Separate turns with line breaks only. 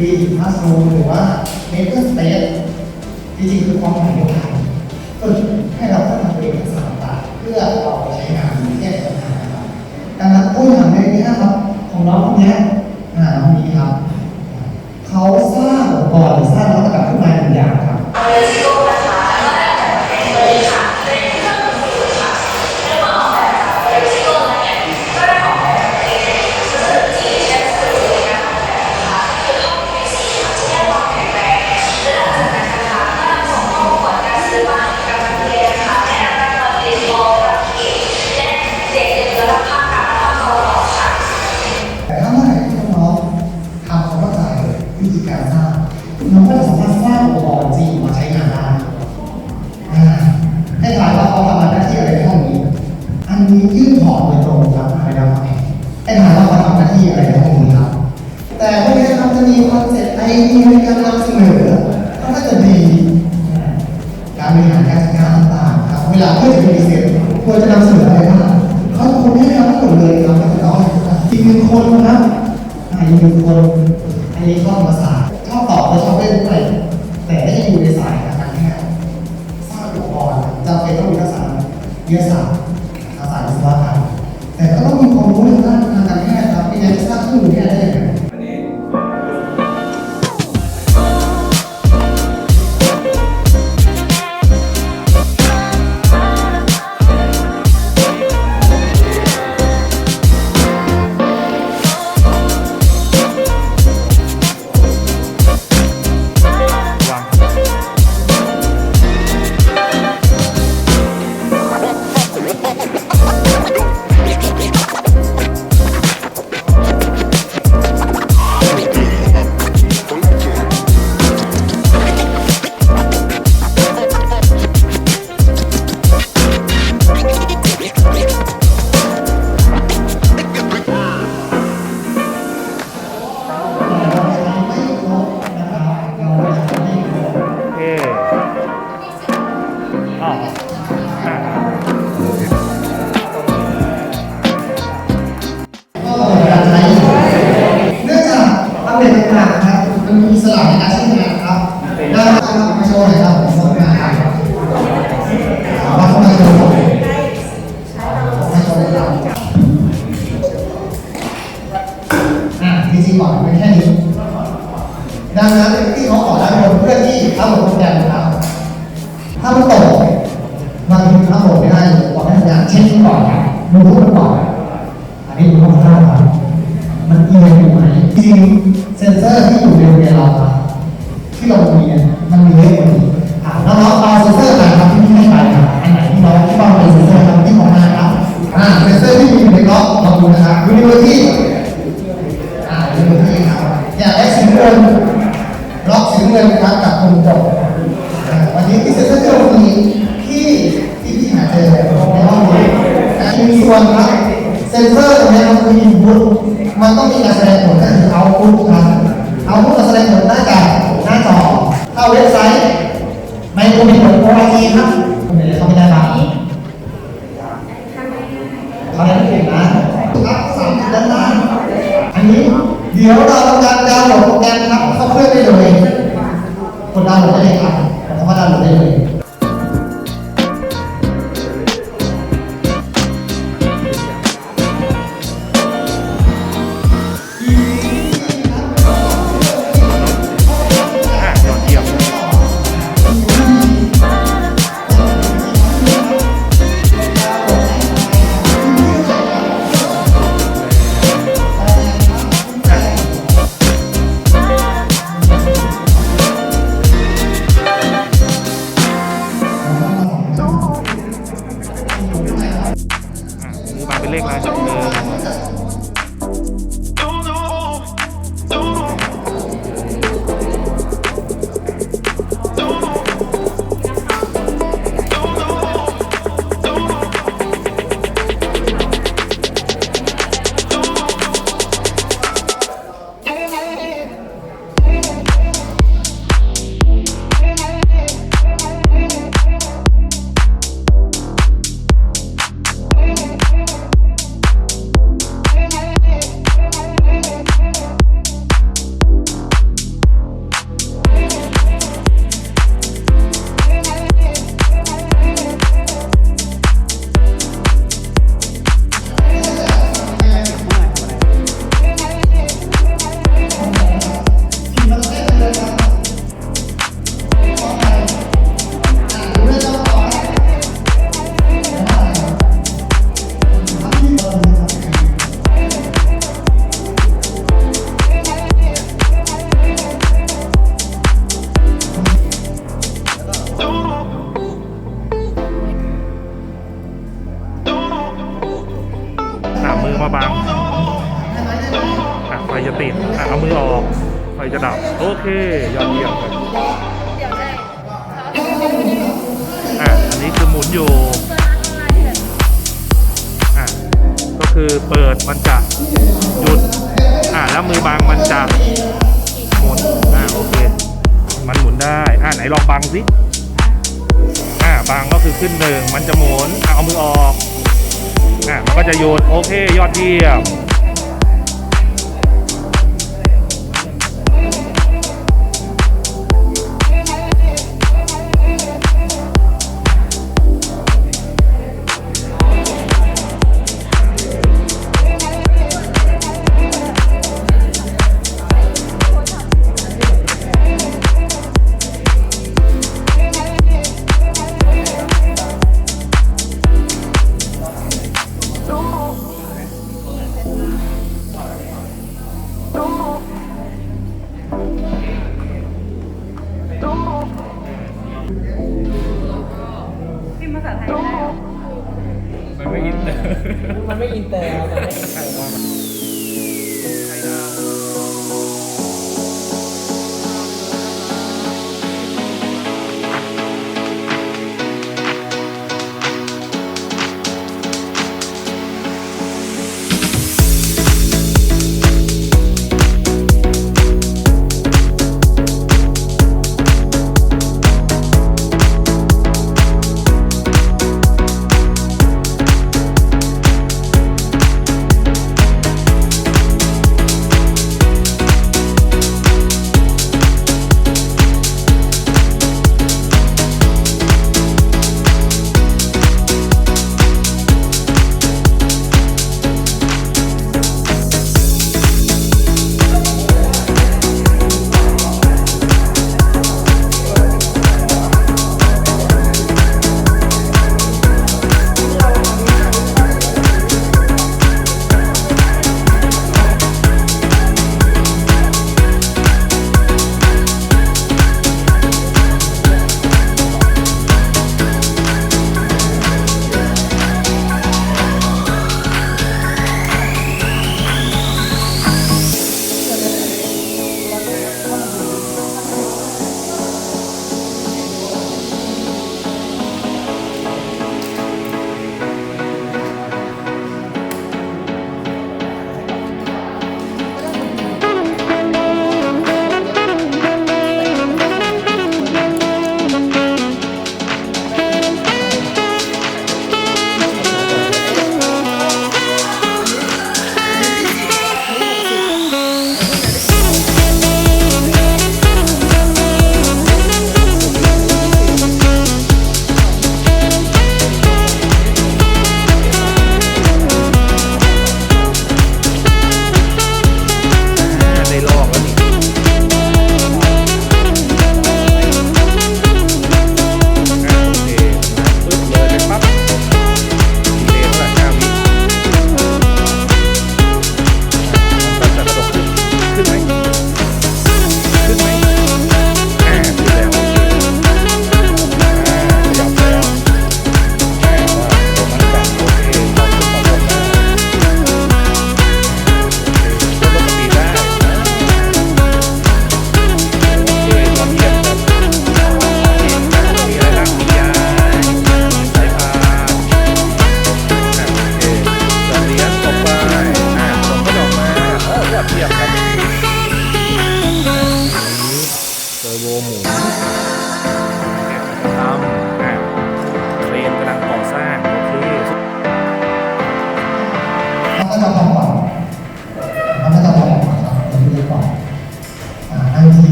ดีจิทัสโนหรือว่าเมก
เกอร์สเตซจริงๆคือความหมายเดียวกันฝึกให้เรา
ต้องทำเวเองทักษะต่างๆเพื่อเอาไปใช้งานแก้
ปัญหาดังนั้นผู้ทำได้
ง่ายครับของน้องคนนี้ เว
ลาเพื่อจะมีเสร็จควรจะนำเสนออะไรบ้างเขาคนให้ทำทั้งหมดเลยครับไม่ต้องอีกหนึ่งคนนะครับอีกหนึ่งคน อันนี้ก็มาสาสตร์ชอบตอบและชอบเล่นด้วยแต่ไม่ได้อยู่ในสายการแพทย์สร้างอุปกรณ์จำเป็นต้องมีทักษะวิทยาศาสตร์ทักษะวิศวกรรมแต่ก็ต้องมีความรู้ทางด้าน ถ้ามันตกมันถ้าหมดไม่ได้บอกให้ทำงานเช็คก่อนดูรู้มันก่อนอันนี้ดูคร่าวๆครับมันเอียงอยู่ไหมจริงเซนเซอร์ที่อยู่ในเรียนเราครับที่เรามีเนี่ยมันมีเยอะกว่านี้อ่าน้องๆเอาเซนเซอร์มาครับที่พี่ให้ไปครับอันไหนที่น้องที่บ้านเป็นเซนเซอร์ครับที่ของมาครับอ่าเซนเซอร์ที่มีอยู่ในกล้องลองดูนะครับยูนิเวอร์ที่อ่ายูนิเวอร์ที่ครับอยากได้สีเงินล็อกสีเงินครับกับกลุ่มจบ ที่เซนเซอร์ที่เรามีที่ที่พี่หาเจอในห้องนี้อ่ามีส่วนครับเซนเซอร์ตรงนี้มันคืออินพุตมันต้องมีการแสดงผลก็คือเอาพุตครับเอาพุตกับแสดงผลได้แก่หน้าจอเข้าเว็บไซต์ไมโครบิทโออาร์ครับคุณเดี๋ยเขาไม่ได้บ้างเขาได้ไม่ถูกนะครับสามด้านล่างอันนี้เดี๋ยวเราทำการดาวน์โหลดโปรแกรมครับเข้าเครื่องได้เลยกดดาวน์โหลดได้เลย
ติดอะเอามือออก ไฟจะดับ โอเค ยอดเยี่ยมเลยอะอันนี้คือหมุนอยู่ อะก็คือเปิดมันจะหยุด
อะแล้วมือบางมันจะหมุน อ่าโอเค มันหมุนได้ อ่าไหนลองบังสิอะบังก็คือขึ้นหนึ่งมันจะหมุน อะเอามือออก อะมันก็จะหยุด โอเค ยอดเยี่ยมาไท
ยมันไม่อินเตอมันไม่อินเตอร์มันไม่อินเต
อร์